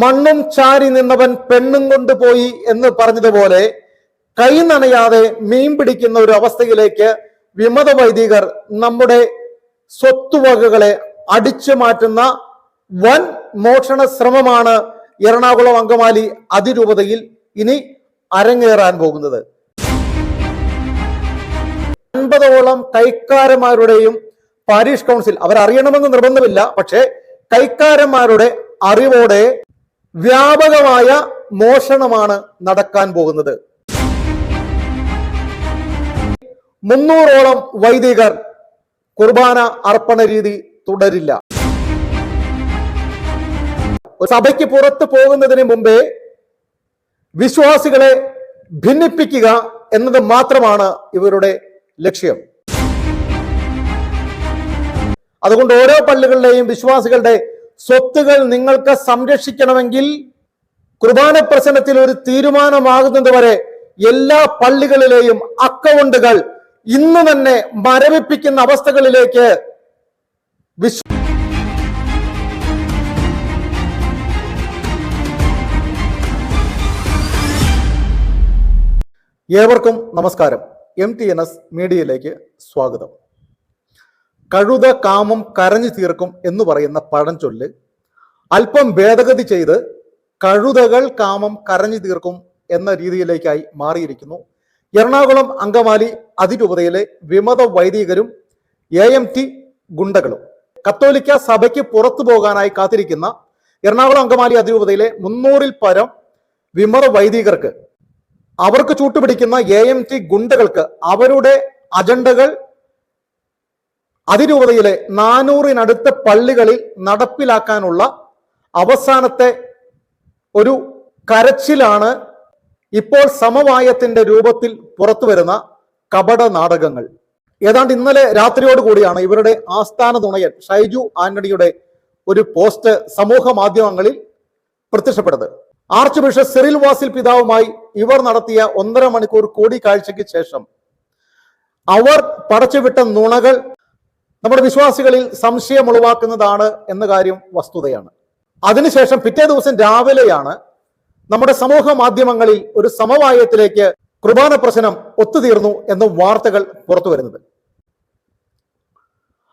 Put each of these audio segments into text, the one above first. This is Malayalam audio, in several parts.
മണ്ണും ചാരി നിന്നവൻ പെണ്ണും കൊണ്ടുപോയി എന്ന് പറഞ്ഞതുപോലെ കൈ നനയാതെ മീൻ പിടിക്കുന്ന ഒരു അവസ്ഥയിലേക്ക് വിമത വൈദികർ നമ്മുടെ സ്വത്തുവകകളെ അടിച്ചു മാറ്റുന്ന വൻ മോഷണ ശ്രമമാണ് എറണാകുളം അങ്കമാലി അതിരൂപതയിൽ ഇനി അരങ്ങേറാൻ പോകുന്നത്. അൻപതോളം കൈക്കാരന്മാരുടെയും പാരീഷ് കൗൺസിൽ അവരറിയണമെന്ന് നിർബന്ധമില്ല പക്ഷേ കൈക്കാരന്മാരുടെ അറിവോടെ വ്യാപകമായ മോഷണമാണ് നടക്കാൻ പോകുന്നത്. മുന്നൂറോളം വൈദികർ കുർബാന അർപ്പണ രീതി തുടരില്ല. സഭയ്ക്ക് പുറത്ത് പോകുന്നതിന് മുമ്പേ വിശ്വാസികളെ ഭിന്നിപ്പിക്കുക എന്നത് മാത്രമാണ് ഇവരുടെ ലക്ഷ്യം. അതുകൊണ്ട് ഓരോ പള്ളികളുടെയും വിശ്വാസികളുടെ സ്വത്തുകൾ നിങ്ങൾക്ക് സംരക്ഷിക്കണമെങ്കിൽ കുർബാന പ്രശ്നത്തിൽ ഒരു തീരുമാനമാകുന്നത് വരെ എല്ലാ പള്ളികളിലെയും അക്കൗണ്ടുകൾ ഇന്ന് തന്നെ മരവിപ്പിക്കുന്ന അവസ്ഥകളിലേക്ക് വിശ്വ ഏവർക്കും നമസ്കാരം. എം ടി എൻ എസ് മീഡിയയിലേക്ക് സ്വാഗതം. കഴുത കാമം കരഞ്ഞു തീർക്കും എന്ന് പറയുന്ന പഴഞ്ചൊല്ല് അല്പം ഭേദഗതി ചെയ്ത് കഴുതകൾ കാമം കരഞ്ഞു തീർക്കും എന്ന രീതിയിലേക്കായി മാറിയിരിക്കുന്നു. എറണാകുളം അങ്കമാലി അതിരൂപതയിലെ വിമത വൈദികരും എ എം ടി ഗുണ്ടകളും കത്തോലിക്ക സഭയ്ക്ക് പുറത്തു പോകാനായി കാത്തിരിക്കുന്ന എറണാകുളം അങ്കമാലി അതിരൂപതയിലെ മുന്നൂറിൽ പരം വിമത വൈദികർക്ക് അവർക്ക് ചൂട്ടുപിടിക്കുന്ന എ എം ടി ഗുണ്ടകൾക്ക് അവരുടെ അജണ്ടകൾ അതിരൂപതയിലെ നാനൂറിനടുത്ത പള്ളികളിൽ നടപ്പിലാക്കാനുള്ള അവസാനത്തെ ഒരു കരച്ചിലാണ് ഇപ്പോൾ സമവായത്തിന്റെ രൂപത്തിൽ പുറത്തു വരുന്ന കപട നാടകങ്ങൾ. ഏതാണ്ട് ഇന്നലെ രാത്രിയോട് കൂടിയാണ് ഇവരുടെ ആസ്ഥാന തുണയൻ ഷൈജു ആന്റണിയുടെ ഒരു പോസ്റ്റ് സമൂഹ മാധ്യമങ്ങളിൽ പ്രത്യക്ഷപ്പെട്ടത്. ആർച്ച് ബിഷപ്പ് സിറിൽ വാസിൽ പിതാവുമായി ഇവർ നടത്തിയ ഒന്നര മണിക്കൂർ കൂടിക്കാഴ്ചയ്ക്ക് ശേഷം അവർ പടച്ചുവിട്ട നുണകൾ നമ്മുടെ വിശ്വാസികളിൽ സംശയം ഉളവാക്കുന്നതാണ് എന്ന കാര്യം വസ്തുതയാണ്. അതിനുശേഷം പിറ്റേ ദിവസം രാവിലെയാണ് നമ്മുടെ സമൂഹ മാധ്യമങ്ങളിൽ ഒരു സമവായത്തിലേക്ക് കുർബാന പ്രശ്നം ഒത്തുതീർന്നു എന്ന വാർത്തകൾ പുറത്തു വരുന്നത്.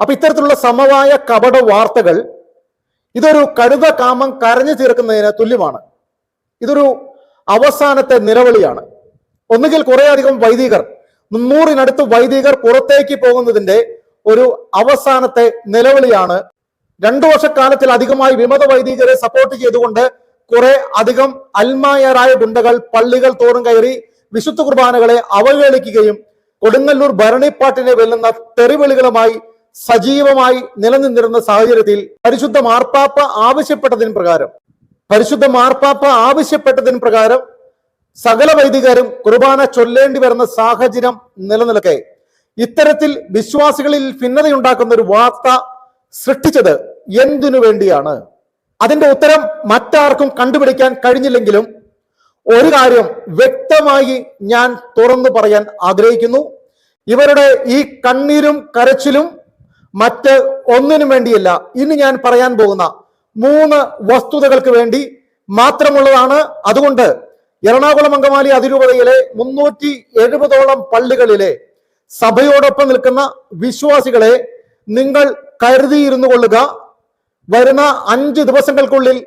അപ്പൊ ഇത്തരത്തിലുള്ള സമവായ കപട വാർത്തകൾ ഇതൊരു കഴുത കാമം കരഞ്ഞു തീർക്കുന്നതിന് തുല്യമാണ്. ഇതൊരു അവസാനത്തെ നിലവിളിയാണ്. ഒന്നുകിൽ കുറേയധികം വൈദികർ മുന്നൂറിനടുത്ത് വൈദികർ പുറത്തേക്ക് പോകുന്നതിന്റെ ഒരു അവസാനത്തെ നിലവിളിയാണ്. രണ്ടു വർഷക്കാലത്തിലധികമായി വിമത വൈദികരെ സപ്പോർട്ട് ചെയ്തുകൊണ്ട് കുറെ അധികം അൽമായരായ ഗുണ്ടകൾ പള്ളികൾ തോറും കയറി വിശുദ്ധ കുർബാനകളെ അവഹേളിക്കുകയും കൊടുങ്ങല്ലൂർ ഭരണിപ്പാട്ടിനെ വെല്ലുന്ന തെറിവിളികളുമായി സജീവമായി നിലനിന്നിരുന്ന സാഹചര്യത്തിൽ പരിശുദ്ധ മാർപ്പാപ്പ ആവശ്യപ്പെട്ടതിന് പ്രകാരം പരിശുദ്ധ മാർപ്പാപ്പ ആവശ്യപ്പെട്ടതിന് പ്രകാരം സകല വൈദികരും കുർബാന ചൊല്ലേണ്ടി വരുന്ന സാഹചര്യം നിലനിൽക്കെ. ഇത്തരത്തിൽ വിശ്വാസികളിൽ ഭിന്നതയുണ്ടാക്കുന്ന ഒരു വാർത്ത സൃഷ്ടിച്ചത് എന്തിനു വേണ്ടിയാണ്? അതിന്റെ ഉത്തരം മറ്റാർക്കും കണ്ടുപിടിക്കാൻ കഴിഞ്ഞില്ലെങ്കിലും ഒരു കാര്യം വ്യക്തമായി ഞാൻ തുറന്നു പറയാൻ ആഗ്രഹിക്കുന്നു. ഇവരുടെ ഈ കണ്ണീരും കരച്ചിലും മറ്റ് ഒന്നിനും വേണ്ടിയല്ല. ഇനി ഞാൻ പറയാൻ പോകുന്ന മൂന്ന് വസ്തുതകൾക്ക് വേണ്ടി മാത്രമുള്ളതാണ്. അതുകൊണ്ട് എറണാകുളം അങ്കമാലി അതിരൂപതയിലെ മുന്നൂറ്റി എഴുപതോളം പള്ളികളിലെ സഭയോടൊപ്പം നിൽക്കുന്ന വിശ്വാസികളെ നിങ്ങൾ കരുതിയിരുന്നു കൊള്ളുക. വരുന്ന അഞ്ച് ദിവസങ്ങൾക്കുള്ളിൽ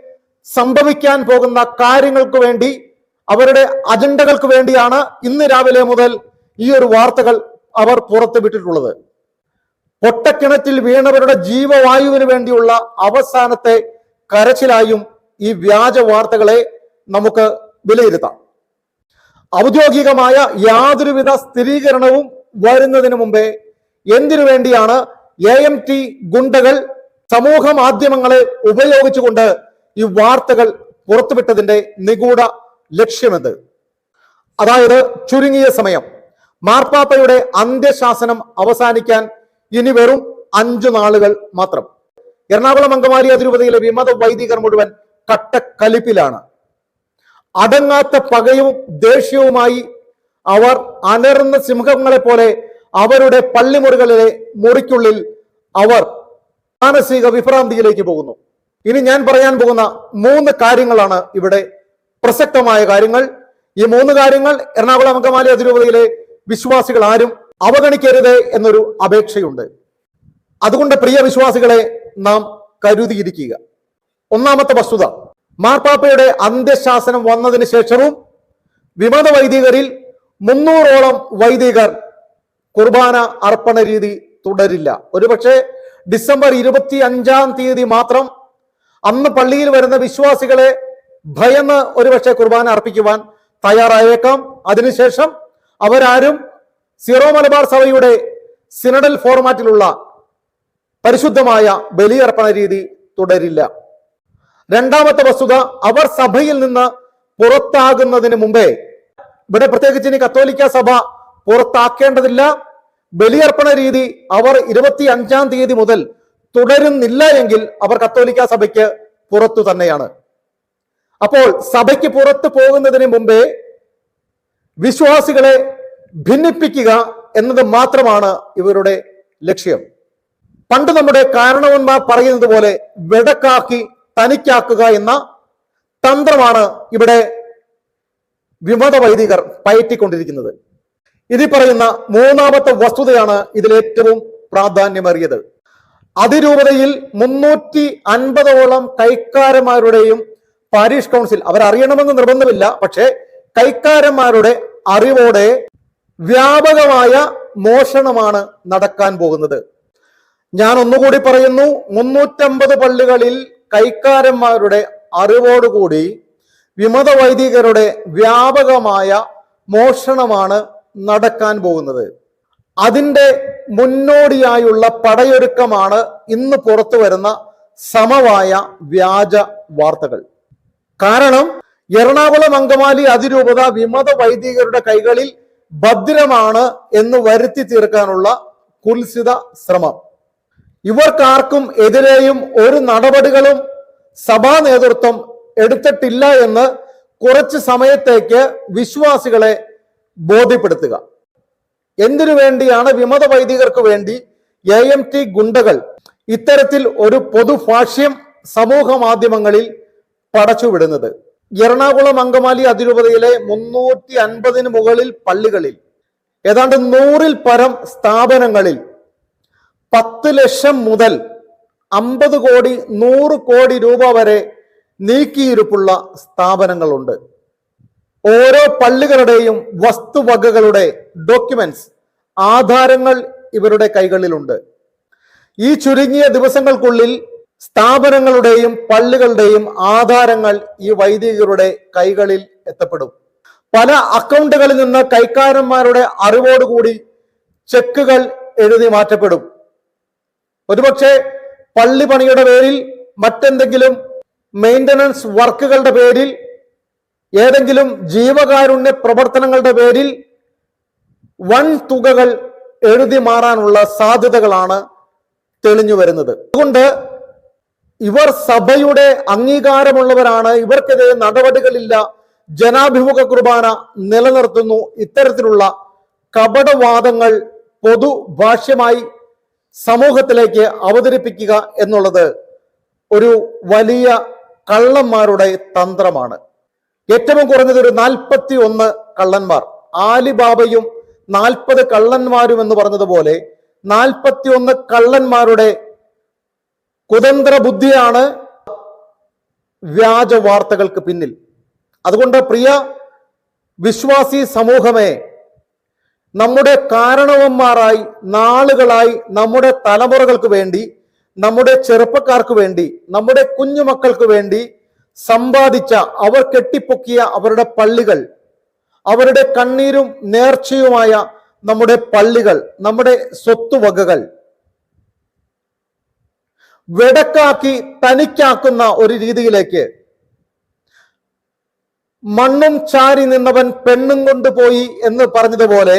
സംഭവിക്കാൻ പോകുന്ന കാര്യങ്ങൾക്ക് വേണ്ടി അവരുടെ അജണ്ടകൾക്ക് വേണ്ടിയാണ് ഇന്ന് രാവിലെ മുതൽ ഈ ഒരു വാർത്തകൾ അവർ പുറത്തുവിട്ടിട്ടുള്ളത്. പൊട്ടക്കിണറ്റിൽ വീണവരുടെ ജീവവായുവിന് വേണ്ടിയുള്ള അവസാനത്തെ കരച്ചിലായും ഈ വ്യാജ വാർത്തകളെ നമുക്ക് വിലയിരുത്താം. ഔദ്യോഗികമായ യാതൊരുവിധ സ്ഥിരീകരണവും വരുന്നതിന് മുമ്പേ എന്തിനു വേണ്ടിയാണ് എ എം ടി ഗുണ്ടകൾ സമൂഹ മാധ്യമങ്ങളെ ഉപയോഗിച്ചുകൊണ്ട് ഈ വാർത്തകൾ പുറത്തുവിട്ടതിന്റെ നിഗൂഢ ലക്ഷ്യമെന്ത്? അതായത് ചുരുങ്ങിയ സമയം. മാർപ്പാപ്പയുടെ അന്ത്യശാസനം അവസാനിക്കാൻ ഇനി വെറും അഞ്ചു നാളുകൾ മാത്രം. എറണാകുളം അങ്കമാലി അതിരൂപതയിലെ വിമത വൈദികർ മുഴുവൻ കട്ടക്കലിപ്പിലാണ്. അടങ്ങാത്ത പകയും ദേഷ്യവുമായി അവർ അലറുന്ന സിംഹങ്ങളെ പോലെ അവരുടെ പള്ളിമുറികളിലെ മുറിക്കുള്ളിൽ അവർ മാനസിക വിഭ്രാന്തിയിലേക്ക് പോകുന്നു. ഇനി ഞാൻ പറയാൻ പോകുന്ന മൂന്ന് കാര്യങ്ങളാണ് ഇവിടെ പ്രസക്തമായ കാര്യങ്ങൾ. ഈ മൂന്ന് കാര്യങ്ങൾ എറണാകുളം അങ്കമാലി അതിരൂപതയിലെ വിശ്വാസികൾ ആരും അവഗണിക്കരുത് എന്നൊരു അപേക്ഷയുണ്ട്. അതുകൊണ്ട് പ്രിയ വിശ്വാസികളെ നാം കരുതിയിരിക്കുക. ഒന്നാമത്തെ വസ്തുത മാർപ്പാപ്പയുടെ അന്ത്യശാസനം വന്നതിന് ശേഷവും വിമത വൈദികരിൽ മുന്നൂറോളം വൈദികർ കുർബാന അർപ്പണ രീതി തുടരില്ല. ഒരുപക്ഷെ ഡിസംബർ ഇരുപത്തി അഞ്ചാം തീയതി മാത്രം അന്ന് പള്ളിയിൽ വരുന്ന വിശ്വാസികളെ ഭയന്ന് ഒരുപക്ഷെ കുർബാന അർപ്പിക്കുവാൻ തയ്യാറായേക്കാം. അതിനുശേഷം അവരാരും സിറോ മലബാർ സഭയുടെ സിനഡൽ ഫോർമാറ്റിലുള്ള പരിശുദ്ധമായ ബലിയർപ്പണ രീതി തുടരില്ല. രണ്ടാമത്തെ വസ്തുത അവർ സഭയിൽ നിന്ന് പുറത്താകുന്നതിന് മുമ്പേ ഇവിടെ പ്രത്യേകിച്ച് ഇനി കത്തോലിക്ക സഭ പുറത്താക്കേണ്ടതില്ല. ബലിയർപ്പണ രീതി അവർ ഇരുപത്തി അഞ്ചാം തീയതി മുതൽ തുടരുന്നില്ല എങ്കിൽ അവർ കത്തോലിക്ക സഭയ്ക്ക് പുറത്തു തന്നെയാണ്. അപ്പോൾ സഭയ്ക്ക് പുറത്തു പോകുന്നതിന് മുമ്പേ വിശ്വാസികളെ ഭിന്നിപ്പിക്കുക എന്നത് മാത്രമാണ് ഇവരുടെ ലക്ഷ്യം. പണ്ട് നമ്മുടെ കാരണവന്മാർ പറയുന്നത് പോലെ വെടക്കാക്കി തനിക്കാക്കുക എന്ന തന്ത്രമാണ് ഇവിടെ വിമത വൈദികർ പയറ്റിക്കൊണ്ടിരിക്കുന്നത്. ഇതിൽ പറയുന്ന മൂന്നാമത്തെ വസ്തുതയാണ് ഇതിൽ ഏറ്റവും പ്രാധാന്യമേറിയത്. അതിരൂപതയിൽ മുന്നൂറ്റി അൻപതോളം കൈക്കാരന്മാരുടെയും പാരീഷ് കൗൺസിൽ അവരറിയണമെന്ന് നിർബന്ധമില്ല പക്ഷേ കൈക്കാരന്മാരുടെ അറിവോടെ വ്യാപകമായ മോഷണമാണ് നടക്കാൻ പോകുന്നത്. ഞാൻ ഒന്നുകൂടി പറയുന്നു മുന്നൂറ്റമ്പത് പള്ളികളിൽ കൈക്കാരന്മാരുടെ അറിവോടുകൂടി വിമത വൈദികരുടെ വ്യാപകമായ മോഷണമാണ് നടക്കാൻ പോകുന്നത്. അതിന്റെ മുന്നോടിയായുള്ള പടയൊരുക്കമാണ് ഇന്ന് പുറത്തു വരുന്ന സമവായ വ്യാജ വാർത്തകൾ. കാരണം എറണാകുളം അങ്കമാലി അതിരൂപത വിമത വൈദികരുടെ കൈകളിൽ ഭദ്രമാണ് എന്ന് വരുത്തി തീർക്കാനുള്ള കുൽസിത ശ്രമം. ഇവർക്കാർക്കും എതിരെയും ഒരു നടപടികളും സഭാ നേതൃത്വം എടുത്തിട്ടില്ല എന്ന് കുറച്ച് സമയത്തേക്ക് വിശ്വാസികളെ ബോധ്യപ്പെടുത്തുക. എന്തിനു വേണ്ടിയാണ് വിമത വൈദികർക്ക് വേണ്ടി എ എം ടി ഗുണ്ടകൾ ഇത്തരത്തിൽ ഒരു പൊതുഭാഷ്യം സമൂഹ മാധ്യമങ്ങളിൽ പടച്ചുവിടുന്നത് എറണാകുളം അങ്കമാലി അതിരൂപതയിലെ മുന്നൂറ്റി അൻപതിന് മുകളിൽ പള്ളികളിൽ ഏതാണ്ട് നൂറിൽ പരം സ്ഥാപനങ്ങളിൽ പത്ത് ലക്ഷം മുതൽ അമ്പത് കോടി നൂറ് കോടി രൂപ വരെ നീക്കിയിരുപ്പുള്ള സ്ഥാപനങ്ങളുണ്ട്. ഓരോ പള്ളികളുടെയും വസ്തുവകകളുടെ ഡോക്യുമെന്റ്സ് ആധാരങ്ങൾ ഇവരുടെ കൈകളിലുണ്ട്. ഈ ചുരുങ്ങിയ ദിവസങ്ങൾക്കുള്ളിൽ സ്ഥാപനങ്ങളുടെയും പള്ളികളുടെയും ആധാരങ്ങൾ ഈ വൈദികരുടെ കൈകളിൽ എത്തപ്പെടും. പല അക്കൗണ്ടുകളിൽ നിന്ന് കൈക്കാരന്മാരുടെ അറിവോടുകൂടി ചെക്കുകൾ എഴുതി മാറ്റപ്പെടും. ഒരുപക്ഷെ പള്ളി പണിയുടെ പേരിൽ മറ്റെന്തെങ്കിലും മെയിന്റനൻസ് വർക്കുകളുടെ പേരിൽ ഏതെങ്കിലും ജീവകാരുണ്യ പ്രവർത്തനങ്ങളുടെ പേരിൽ വൻ തുകകൾ എഴുതി മാറാനുള്ള സാധ്യതകളാണ് തെളിഞ്ഞു വരുന്നത്. അതുകൊണ്ട് ഇവർ സഭയുടെ അംഗീകാരമുള്ളവരാണ് ഇവർക്കെതിരെ നടപടികളില്ല ജനാഭിമുഖ കുർബാന നിലനിർത്തുന്നു ഇത്തരത്തിലുള്ള കപടവാദങ്ങൾ പൊതുഭാഷ്യമായി സമൂഹത്തിലേക്ക് അവതരിപ്പിക്കുക എന്നുള്ളത് ഒരു വലിയ കള്ളന്മാരുടെ തന്ത്രമാണ്. ഏറ്റവും കുറഞ്ഞത് ഒരു നാൽപ്പത്തി ഒന്ന് കള്ളന്മാർ. ആലിബാബയും നാൽപ്പത് കള്ളന്മാരും എന്ന് പറഞ്ഞതുപോലെ നാൽപ്പത്തി ഒന്ന് കള്ളന്മാരുടെ കുതന്ത്ര ബുദ്ധിയാണ് വ്യാജ വാർത്തകൾക്ക് പിന്നിൽ. അതുകൊണ്ട് പ്രിയ വിശ്വാസി സമൂഹമേ നമ്മുടെ കാരണവന്മാരായി നാളുകളായി നമ്മുടെ തലമുറകൾക്ക് വേണ്ടി നമ്മുടെ ചെറുപ്പക്കാർക്ക് വേണ്ടി നമ്മുടെ കുഞ്ഞുമക്കൾക്ക് വേണ്ടി സമ്പാദിച്ച അവർ കെട്ടിപ്പൊക്കിയ അവരുടെ പള്ളികൾ അവരുടെ കണ്ണീരും നേർച്ചയുമായ നമ്മുടെ പള്ളികൾ നമ്മുടെ സ്വത്തുവകകൾ വെടക്കാക്കി തനിക്കാക്കുന്ന ഒരു രീതിയിലേക്ക് മണ്ണും ചാരി നിന്നവൻ പെണ്ണും കൊണ്ടുപോയി എന്ന് പറഞ്ഞതുപോലെ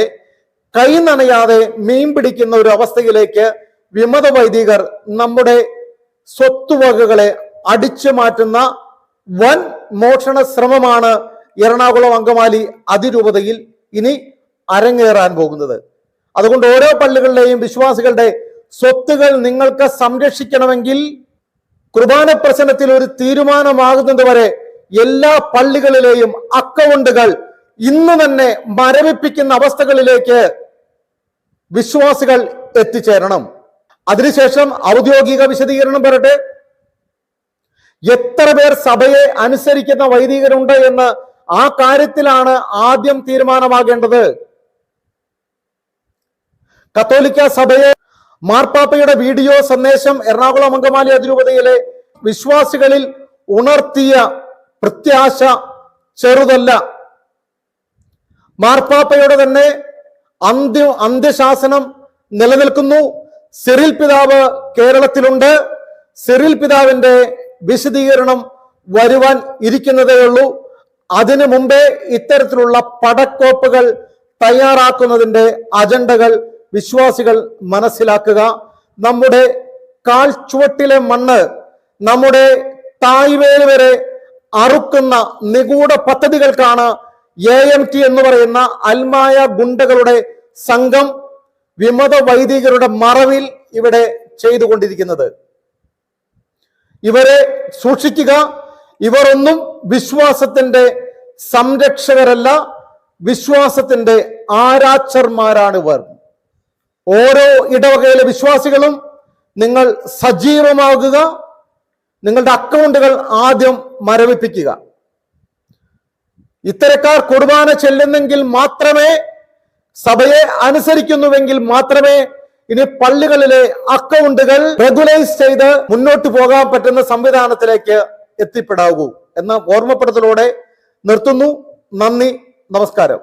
കൈ നനയാതെ മീൻ പിടിക്കുന്ന ഒരു അവസ്ഥയിലേക്ക് വിമത വൈദികർ നമ്മുടെ സ്വത്തുവകകളെ അടിച്ചു മാറ്റുന്ന വൻ മോഷണ ശ്രമമാണ് എറണാകുളം അങ്കമാലി അതിരൂപതയിൽ ഇനി അരങ്ങേറാൻ പോകുന്നത്. അതുകൊണ്ട് ഓരോ പള്ളികളുടെയും വിശ്വാസികളുടെ സ്വത്തുകൾ നിങ്ങൾക്ക് സംരക്ഷിക്കണമെങ്കിൽ കുർബാന പ്രശ്നത്തിൽ ഒരു തീരുമാനമാകുന്നത് വരെ എല്ലാ പള്ളികളിലെയും അക്കൗണ്ടുകൾ ഇന്ന് തന്നെ മരവിപ്പിക്കുന്ന അവസ്ഥകളിലേക്ക് വിശ്വാസികൾ എത്തിച്ചേരണം. അതിനുശേഷം ഔദ്യോഗിക വിശദീകരണം വരട്ടെ. എത്ര പേർ സഭയെ അനുസരിക്കുന്ന വൈദികരുണ്ട് എന്ന് ആ കാര്യത്തിലാണ് ആദ്യം തീരുമാനമാകേണ്ടത്. കത്തോലിക്ക സഭയെ മാർപ്പാപ്പയുടെ വീഡിയോ സന്ദേശം എറണാകുളം അങ്കമാലി അതിരൂപതയിലെ വിശ്വാസികളിൽ ഉണർത്തിയ പ്രത്യാശ ചെറുതല്ല. മാർപ്പാപ്പയുടെ തന്നെ അന്ത്യ അന്ത്യശാസനം നിലനിൽക്കുന്നു. സിറിൽ പിതാവ് കേരളത്തിലുണ്ട്. സിറിൽ പിതാവിന്റെ വിശദീകരണം വരുവാൻ ഇരിക്കുന്നതേ ഉള്ളൂ. അതിനു മുമ്പേ ഇത്തരത്തിലുള്ള പടക്കോപ്പുകൾ തയ്യാറാക്കുന്നതിന്റെ അജണ്ടകൾ വിശ്വാസികൾ മനസ്സിലാക്കുക. നമ്മുടെ കാൽച്ചുവട്ടിലെ മണ്ണ് നമ്മുടെ തായ്വേൽ വരെ അറുക്കുന്ന നിഗൂഢ പദ്ധതികൾക്കാണ് എ എം ടി എന്ന് പറയുന്ന അൽമായ ഗുണ്ടകളുടെ സംഘം വിമത വൈദികരുടെ മറവിൽ ഇവിടെ ചെയ്തുകൊണ്ടിരിക്കുന്നത്. ഇവരെ സൂക്ഷിക്കുക. ഇവർ ഒന്നും വിശ്വാസത്തിന്റെ സംരക്ഷകരല്ല. വിശ്വാസത്തിന്റെ ആരാച്ചർമാരാണ് ഇവർ. ഓരോ ഇടവകയിലെ വിശ്വാസികളും നിങ്ങൾ സജീവമാകുക. നിങ്ങളുടെ അക്കൗണ്ടുകൾ ആദ്യം മരവിപ്പിക്കുക. ഇത്തരക്കാർ കുർബാന ചെല്ലുന്നെങ്കിൽ മാത്രമേ സഭയെ അനുസരിക്കുന്നുവെങ്കിൽ മാത്രമേ ഇനി പള്ളികളിലെ അക്കൗണ്ടുകൾ റെഗുലൈസ് ചെയ്ത് മുന്നോട്ട് പോകാൻ പറ്റുന്ന സംവിധാനത്തിലേക്ക് എത്തിപ്പെടാവൂ എന്ന ഓർമ്മപ്പെടുത്തലോടെ നിർത്തുന്നു. നന്ദി. നമസ്കാരം.